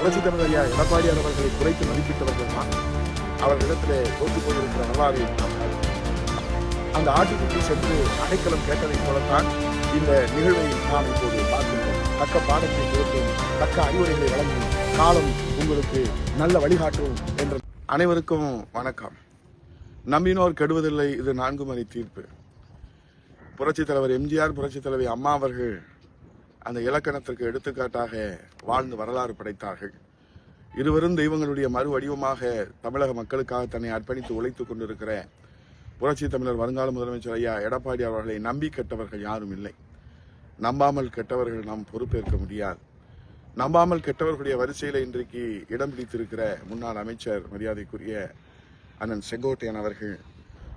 புரட்சி தமிழ் ஐயா எடப்பாடியார் அவர்களை குறைத்து மதிப்பிட்டவர்கள் தான் அவர்களிடத்தில் தோற்று போயிருக்கிற வரலாறு அந்த ஆட்டுக்குட்டி சென்று அடைக்கலம் கேட்டதைப் போலத்தான் இந்த நிகழ்வை நாம் இப்போது பார்க்கின்றோம். தக்க பாடத்தை கொடுத்தும் தக்க அறிவுரைகளை வழங்கும் காலம் உங்களுக்கு நல்ல வழிகாட்டும் என்ற அனைவருக்கும் வணக்கம். நம்பினோர் கெடுவதில்லை இது நான்கு மணி தீர்ப்பு. புரட்சித் தலைவர் எம்ஜிஆர் புரட்சித் தலைவர் அம்மா அவர்கள் அந்த இலக்கணத்திற்கு எடுத்துக்காட்டாக வாழ்ந்து வரலாறு படைத்தார்கள். இருவரும் தெய்வங்களுடைய மறு வடிவமாக தமிழக மக்களுக்காக தன்னை அர்ப்பணித்து உழைத்துக் கொண்டிருக்கிற புரட்சி தமிழர் வருங்கால முதலமைச்சர் ஐயா எடப்பாடி அவர்களை நம்பி கெட்டவர்கள் யாரும் இல்லை. நம்பாமல் கெட்டவர்கள் நாம் பொறுப்பேற்க முடியாது. நம்பாமல் கெட்டவர்களுடைய வரிசையில் இன்றைக்கு இடம் பிடித்திருக்கிற முன்னாள் அமைச்சர் மரியாதைக்குரிய அண்ணன் செங்கோட்டையன் அவர்கள்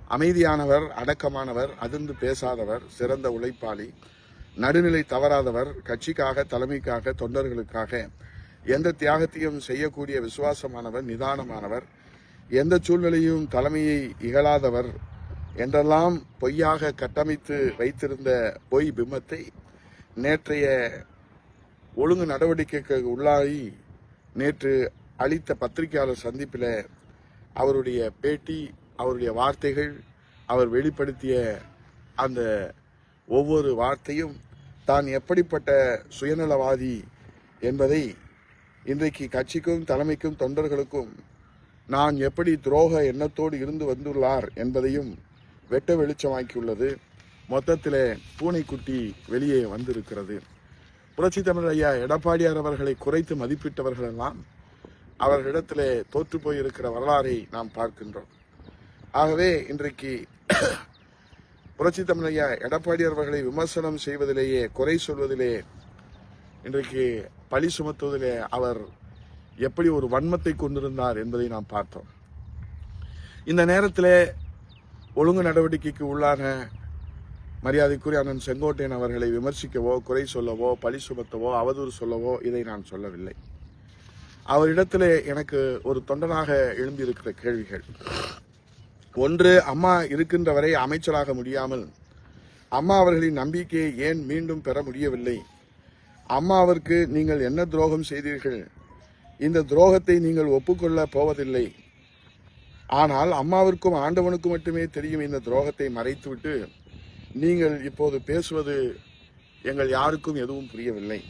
அமைதியானவர் அடக்கமானவர் அதிர்ந்து பேசாதவர் சிறந்த உழைப்பாளி நடுநிலை தவறாதவர் கட்சிக்காக தலைமைக்காக தொண்டர்களுக்காக எந்த தியாகத்தையும் செய்யக்கூடிய விசுவாசமானவர் நிதானமானவர் எந்த சூழ்நிலையும் தலைமையை இகழாதவர் என்றெல்லாம் பொய்யாக கட்டமைத்து வைத்திருந்த பொய் பிம்பத்தை நேற்றைய ஒழுங்கு நடவடிக்கைக்கு உள்ளாகி நேற்று அளித்த பத்திரிகையாளர் சந்திப்பில் அவருடைய பேட்டி அவருடைய வார்த்தைகள் அவர் வெளிப்படுத்திய அந்த ஒவ்வொரு வார்த்தையும் தான் எப்படிப்பட்ட சுயநலவாதி என்பதை இன்றைக்கு கட்சிக்கும் தலைமைக்கும் தொண்டர்களுக்கும் நான் எப்படி துரோக எண்ணத்தோடு இருந்து வந்துள்ளார் என்பதையும் வெட்ட வெளிச்சமாக்கியுள்ளது. மொத்தத்தில் பூனைக்குட்டி வெளியே வந்திருக்கிறது. புரட்சி தமிழ் ஐயா எடப்பாடியார் அவர்களை குறைத்து மதிப்பிட்டவர்களெல்லாம் அவர்களிடத்தில் தோற்று போயிருக்கிற வரலாறை நாம் பார்க்கின்றோம். ஆகவே இன்றைக்கு புரட்சி தமிழையா எடப்பாடி அவர்களை விமர்சனம் செய்வதிலேயே குறை சொல்வதிலே இன்றைக்கு பழி சுமத்துவதிலே அவர் எப்படி ஒரு வன்மத்தை கொண்டிருந்தார் என்பதை நாம் பார்த்தோம். இந்த நேரத்தில் ஒழுங்கு நடவடிக்கைக்கு உள்ளான மரியாதைக்குரிய அண்ணன் செங்கோட்டையன் அவர்களை விமர்சிக்கவோ குறை சொல்லவோ பழி சுமத்தவோ அவதூறு சொல்லவோ இதை நான் சொல்லவில்லை. அவரிடத்திலே எனக்கு ஒரு தொண்டனாக எழுந்திருக்கிற கேள்விகள். ஒன்று அம்மா இருக்கின்ற வரை அமைச்சராக முடியாமல் அம்மா அவர்களின் நம்பிக்கையை ஏன் மீண்டும் பெற முடியவில்லை? அம்மாவிற்கு நீங்கள் என்ன துரோகம் செய்தீர்கள்? இந்த துரோகத்தை நீங்கள் ஒப்புக்கொள்ள போவதில்லை. ஆனால் அம்மாவிற்கும் ஆண்டவனுக்கும் மட்டுமே தெரியும் இந்த துரோகத்தை மறைத்துவிட்டு நீங்கள் இப்போது பேசுவது எங்கள் யாருக்கும் எதுவும் புரியவில்லை.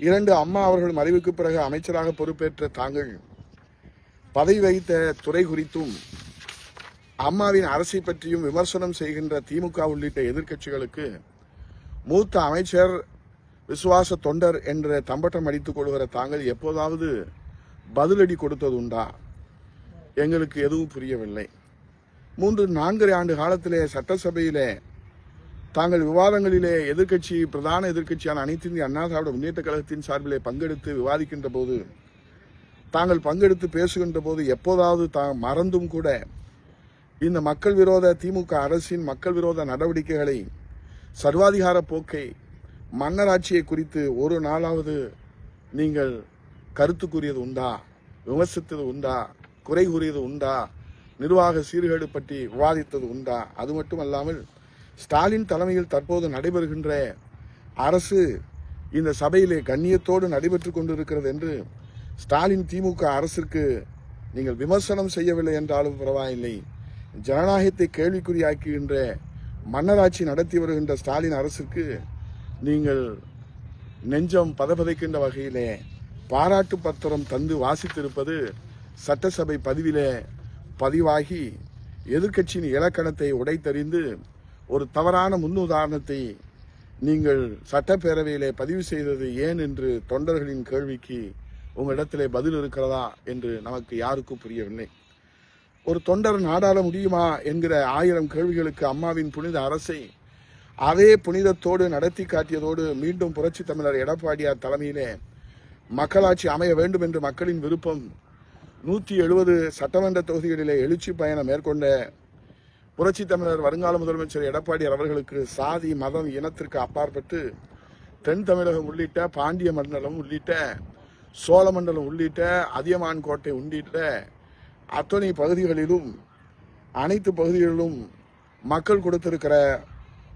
இரண்டு அம்மா அவர்கள் மறைவுக்கு பிறகு அமைச்சராக பொறுப்பேற்ற தாங்கள் பதவி வகித்த துறை குறித்தும் அம்மாவின் அரசை பற்றியும் விமர்சனம் செய்கின்ற திமுக உள்ளிட்ட எதிர்க்கட்சிகளுக்கு மூத்த அமைச்சர் விசுவாச தொண்டர் என்ற தம்பட்டம் அடித்துக் கொள்கிற தாங்கள் எப்போதாவது பதிலடி கொடுத்தது உண்டா? எங்களுக்கு எதுவும் புரியவில்லை. மூன்று நான்கரை ஆண்டு காலத்திலே சட்டசபையிலே தாங்கள் விவாதங்களிலே எதிர்க்கட்சி பிரதான எதிர்க்கட்சியான அனைத்து இந்திய அண்ணா திராவிட முன்னேற்ற கழகத்தின் சார்பிலே பங்கெடுத்து விவாதிக்கின்ற போது தாங்கள் பங்கெடுத்து பேசுகின்ற போது எப்போதாவது தான் மறந்தும் கூட இந்த மக்கள் விரோத திமுக அரசின் மக்கள் விரோத நடவடிக்கைகளை சர்வாதிகார போக்கை மன்னராட்சியை குறித்து ஒரு நாளாவது நீங்கள் கருத்து கூறியது உண்டா? விமர்சித்தது உண்டா? குறை கூறியது உண்டா? நிர்வாக சீர்கேடு பற்றி விவாதித்தது உண்டா? அது மட்டுமல்லாமல் ஸ்டாலின் தலைமையில் தற்போது நடைபெறுகின்ற அரசு இந்த சபையிலே கண்ணியத்தோடு நடைபெற்று கொண்டிருக்கிறது என்று ஸ்டாலின் திமுக அரசிற்கு நீங்கள் விமர்சனம் செய்யவில்லை என்றாலும் பரவாயில்லை. ஜனநாயகத்தை கேள்விக்குறியாக்குகின்ற மன்னராட்சி நடத்தி வருகின்ற ஸ்டாலின் அரசுக்கு நீங்கள் நெஞ்சம் பதபதைக்கின்ற வகையிலே பாராட்டு பத்திரம் தந்து வாசித்திருப்பது சட்டசபை பதிவிலே பதிவாகி எதிர்க்கட்சியின் இலக்கணத்தை உடைத்தறிந்து ஒரு தவறான முன்னுதாரணத்தை நீங்கள் சட்டப்பேரவையிலே பதிவு செய்தது ஏன் என்று தொண்டர்களின் கேள்விக்கு உங்களிடத்திலே பதில் இருக்கிறதா என்று நமக்கு யாருக்கும் புரியவில்லை. ஒரு தொண்டர் நாடாள முடியுமா என்கிற ஆயிரம் கேள்விகளுக்கு அம்மாவின் புனித அரசை அதே புனிதத்தோடு நடத்தி காட்டியதோடு மீண்டும் புரட்சி தமிழர் எடப்பாடியார் தலைமையிலே மக்களாட்சி அமைய வேண்டும் என்று மக்களின் விருப்பம் நூற்றி எழுபது சட்டமன்ற தொகுதிகளிலே எழுச்சி பயணம் மேற்கொண்ட புரட்சி தமிழர் வருங்கால முதலமைச்சர் எடப்பாடியார் அவர்களுக்கு சாதி மதம் இனத்திற்கு அப்பாற்பட்டு தென் தமிழகம் உள்ளிட்ட பாண்டிய மண்டலம் உள்ளிட்ட சோழ மண்டலம் உள்ளிட்ட அதியமான் கோட்டை உள்ளிட்ட அத்தனை பகுதிகளிலும் அனைத்து பகுதிகளிலும் மக்கள் கொடுத்திருக்கிற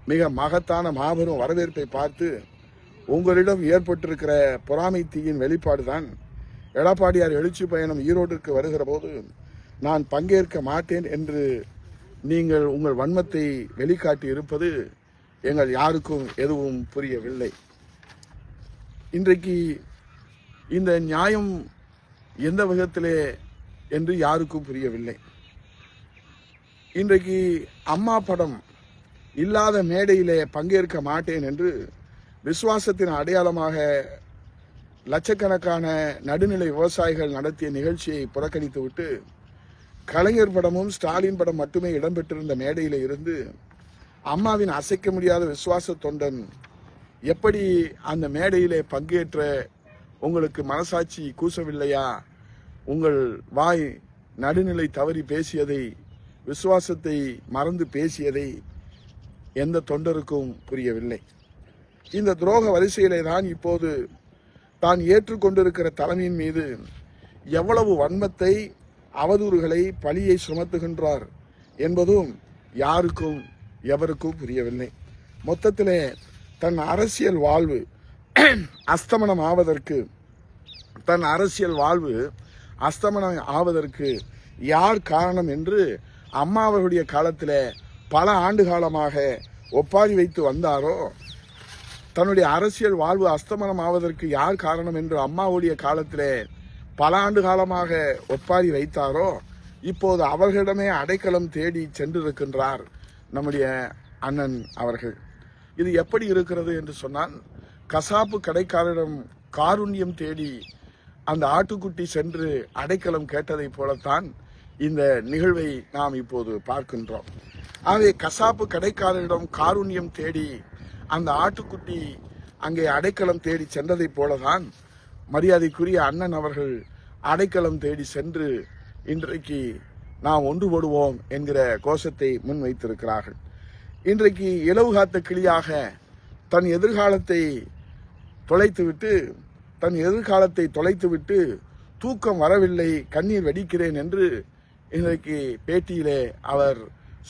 மிக மகத்தான மாபெரும் வரவேற்பை பார்த்து உங்களிடம் ஏற்பட்டிருக்கிற பொறாமை தீயின் வெளிப்பாடுதான். எடப்பாடியார் எழுச்சி பயணம் ஈரோட்டிற்கு வருகிற போது நான் பங்கேற்க மாட்டேன் என்று நீங்கள் உங்கள் வன்மத்தை வெளிக்காட்டி இருப்பது எங்கள் யாருக்கும் எதுவும் புரியவில்லை. இன்றைக்கு இந்த நியாயம் எந்த விதத்திலே என்று யாருக்கும் புரியவில்லை. இன்றைக்கு அம்மா படம் இல்லாத மேடையிலே பங்கேற்க மாட்டேன் என்று விசுவாசத்தின் அடையாளமாக லட்சக்கணக்கான நடுநிலை விவசாயிகள் நடத்திய நிகழ்ச்சியை புறக்கணித்துவிட்டு கலைஞர் படமும் ஸ்டாலின் படம் மட்டுமே இடம்பெற்றிருந்த மேடையில் இருந்து அம்மாவின் அசைக்க முடியாத விசுவாச தொண்டன் எப்படி அந்த மேடையிலே பங்கேற்ற உங்களுக்கு மனசாட்சி கூசவில்லையா? உங்கள் வாய் நடுநிலை தவறி பேசியதை விசுவாசத்தை மறந்து பேசியதை எந்த தொண்டருக்கும் புரியவில்லை. இந்த துரோக வரிசையிலே தான் இப்போது தான் ஏற்றுக்கொண்டிருக்கிற தலைமையின் மீது எவ்வளவு வன்மத்தை அவதூறுகளை பழியை சுமத்துகின்றார் என்பதும் யாருக்கும் எவருக்கும் புரியவில்லை. மொத்தத்திலே தன் அரசியல் வாழ்வு அஸ்தமனம் ஆவதற்கு தன் அரசியல் வாழ்வு அஸ்தமனம் ஆவதற்கு யார் காரணம் என்று அம்மா அவர்களுடைய காலத்தில் பல ஆண்டு காலமாக ஒப்பாரி வைத்து வந்தாரோ? தன்னுடைய அரசியல் வாழ்வு அஸ்தமனம் ஆவதற்கு யார் காரணம் என்று அம்மாவுடைய காலத்தில் பல ஆண்டு காலமாக ஒப்பாரி வைத்தாரோ? இப்போது அவர்களிடமே அடைக்கலம் தேடி சென்றிருக்கின்றார் நம்முடைய அண்ணன் அவர்கள். இது எப்படி இருக்கிறது என்று சொன்னால் கசாப்பு கடைக்காரரிடம் காருண்யம் தேடி அந்த ஆட்டுக்குட்டி சென்று அடைக்கலம் கேட்டதைப் போலத்தான் இந்த நிகழ்வை நாம் இப்போது பார்க்கின்றோம். ஆகவே கசாப்பு கடைக்காரரிடம் காருண்யம் தேடி அந்த ஆட்டுக்குட்டி அங்கே அடைக்கலம் தேடி சென்றதைப் போலதான் மரியாதைக்குரிய அண்ணன் அவர்கள் அடைக்கலம் தேடி சென்று இன்றைக்கு நாம் ஒன்றுபடுவோம் என்கிற கோஷத்தை முன்வைத்திருக்கிறார்கள். இன்றைக்கு இலவு காத்த கிளியாக தன் எதிர்காலத்தை தொலைத்துவிட்டு தன் எதிர்காலத்தை தொலைத்துவிட்டு தூக்கம் வரவில்லை கண்ணீர் வெடிக்கிறேன் என்று இன்றைக்கு பேட்டியிலே அவர்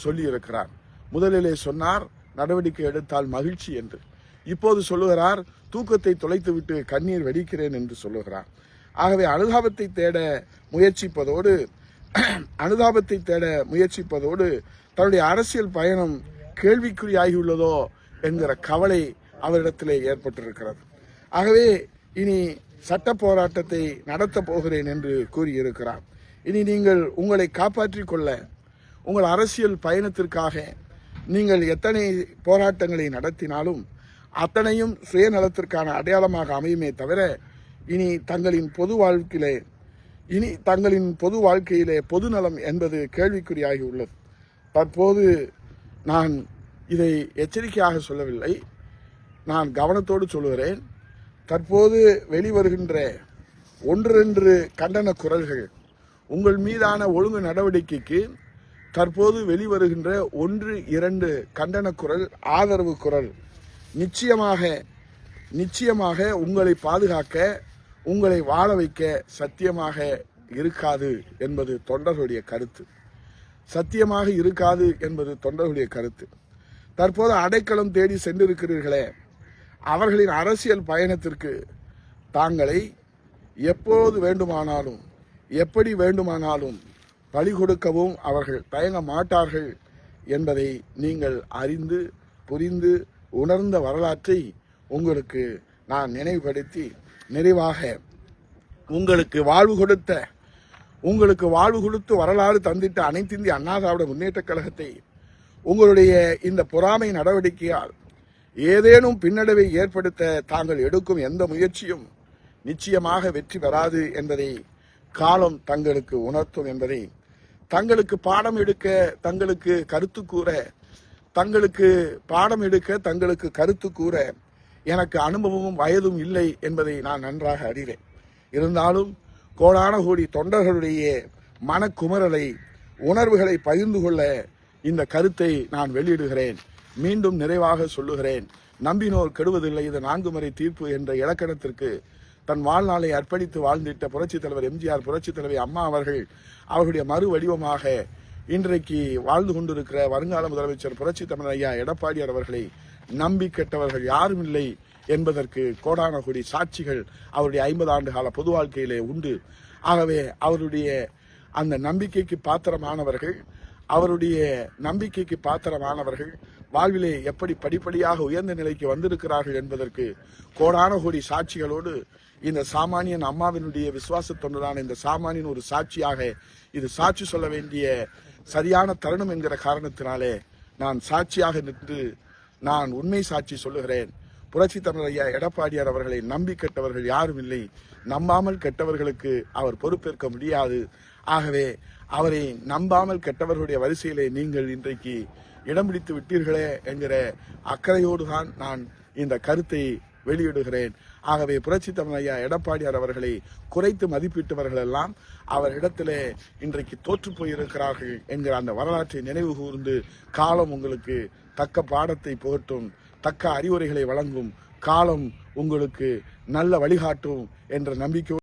சொல்லியிருக்கிறார். முதலிலே சொன்னார் நடவடிக்கை எடுத்தால் மகிழ்ச்சி என்று. இப்போது சொல்லுகிறார் தூக்கத்தை தொலைத்துவிட்டு கண்ணீர் வெடிக்கிறேன் என்று சொல்லுகிறார். ஆகவே அனுதாபத்தை தேட முயற்சிப்பதோடு அனுதாபத்தை தேட முயற்சிப்பதோடு தன்னுடைய அரசியல் பயணம் கேள்விக்குறியாகியுள்ளதோ என்கிற கவலை அவரிடத்திலே ஏற்பட்டிருக்கிறது. ஆகவே இனி சட்ட போராட்டத்தை நடத்த போகிறேன் என்று கூறியிருக்கிறார். இனி நீங்கள் உங்களை காப்பாற்றிக் கொள்ள உங்கள் அரசியல் பயணத்திற்காக நீங்கள் எத்தனை போராட்டங்களை நடத்தினாலும் அத்தனையும் சுயநலத்திற்கான அடையாளமாக அமையுமே தவிர இனி தங்களின் பொது வாழ்க்கையிலே இனி தங்களின் பொது வாழ்க்கையிலே பொதுநலம் என்பது கேள்விக்குறியாகி உள்ளது. தற்போது நான் இதை எச்சரிக்கையாக சொல்லவில்லை. நான் கவனத்தோடு சொல்கிறேன் தற்போது வெளிவருகின்ற ஒன்று கண்டன குரல்கள் உங்கள் மீதான ஒழுங்கு நடவடிக்கைக்கு தற்போது வெளிவருகின்ற ஒன்று இரண்டு கண்டன குரல் ஆதரவு குரல். நிச்சயமாக நிச்சயமாக உங்களை பாதுகாக்க உங்களை வாழ வைக்க சத்தியமாக இருக்காது என்பது தொண்டர்களுடைய கருத்து. சத்தியமாக இருக்காது என்பது தொண்டர்களுடைய கருத்து. தற்போது அடைக்கலம் தேடி சென்றிருக்கிறீர்களே அவர்களின் அரசியல் பயணத்திற்கு தாங்களை எப்போது வேண்டுமானாலும் எப்படி வேண்டுமானாலும் பலி கொடுக்கவும் அவர்கள் தயங்க மாட்டார்கள் என்பதை நீங்கள் அறிந்து புரிந்து உணர்ந்த வரலாற்றை உங்களுக்கு நான் நினைவுபடுத்தி நிறைவாக உங்களுக்கு வாழ்வு கொடுத்த உங்களுக்கு வாழ்வு கொடுத்து வரலாறு தந்திட்ட அனைத்திந்திய அண்ணா திராவிட முன்னேற்றக் கழகத்தை உங்களுடைய இந்த பொறாமை நடவடிக்கையால் ஏதேனும் பின்னடைவை ஏற்படுத்த தாங்கள் எடுக்கும் எந்த முயற்சியும் நிச்சயமாக வெற்றி பெறாது என்பதை காலம் தங்களுக்கு உணர்த்தும் என்பதை தங்களுக்கு பாடம் எடுக்க தங்களுக்கு கருத்து கூற தங்களுக்கு பாடம் எடுக்க தங்களுக்கு கருத்து கூற எனக்கு அனுபவமும் வயதும் இல்லை என்பதை நான் நன்றாக அறிவேன். இருந்தாலும் கோடான கோடி தொண்டர்களுடைய மனக்குமரலை உணர்வுகளை பகிர்ந்து கொள்ள இந்த கருத்தை நான் வெளியிடுகிறேன். மீண்டும் நிறைவாக சொல்லுகிறேன். நம்பினோர் கெடுவதில்லை இது நான்கு முறை தீர்ப்பு என்ற இலக்கணத்திற்கு தன் வாழ்நாளை அர்ப்பணித்து வாழ்ந்திட்ட புரட்சித் தலைவர் எம்ஜிஆர் புரட்சித் தலைவி அம்மா அவர்கள் அவர்களுடைய மறு வடிவமாக இன்றைக்கு வாழ்ந்து கொண்டிருக்கிற வருங்கால முதலமைச்சர் புரட்சி தமிழ் ஐயா எடப்பாடியார் அவர்களை நம்பி கெட்டவர்கள் யாரும் இல்லை என்பதற்கு கோடான கோடி சாட்சிகள் அவருடைய ஐம்பது ஆண்டு கால பொது வாழ்க்கையிலே உண்டு. ஆகவே அவருடைய அந்த நம்பிக்கைக்கு பாத்திரமானவர்கள் அவருடைய நம்பிக்கைக்கு பாத்திரமானவர்கள் வாழ்விலே எப்படி படிப்படியாக உயர்ந்த நிலைக்கு வந்திருக்கிறார்கள் என்பதற்கு கோடான கோடி சாட்சிகளோடு இந்த சாமானியன் அம்மாவினுடைய விசுவாச தொண்டரான இந்த சாமானியன் ஒரு சாட்சியாக இது சாட்சி சொல்ல வேண்டிய சரியான தருணம் என்கிற காரணத்தினாலே நான் சாட்சியாக நின்று நான் உண்மை சாட்சி சொல்லுகிறேன். புரட்சி தமிழர் எடப்பாடியார் அவர்களை நம்பி கெட்டவர்கள் யாரும் இல்லை. நம்பாமல் கெட்டவர்களுக்கு அவர் பொறுப்பேற்க முடியாது. ஆகவே அவரை நம்பாமல் கெட்டவர்களுடைய வரிசையிலே நீங்கள் இன்றைக்கு இடம் பிடித்து விட்டீர்களே என்கிற அக்கறையோடு தான் நான் இந்த கருத்தை வெளியிடுகிறேன். ஆகவே புரட்சி தமிழ் ஐயா எடப்பாடியார் அவர்களை குறைத்து மதிப்பிட்டவர்கள் எல்லாம் அவரிடத்திலே இன்றைக்கு தோற்று போயிருக்கிறார்கள் என்கிற அந்த வரலாற்றை நினைவு கூர்ந்து காலம் உங்களுக்கு தக்க பாடத்தை புகட்டும் தக்க அறிவுரைகளை வழங்கும் காலம் உங்களுக்கு நல்ல வழிகாட்டும் என்ற நம்பிக்கை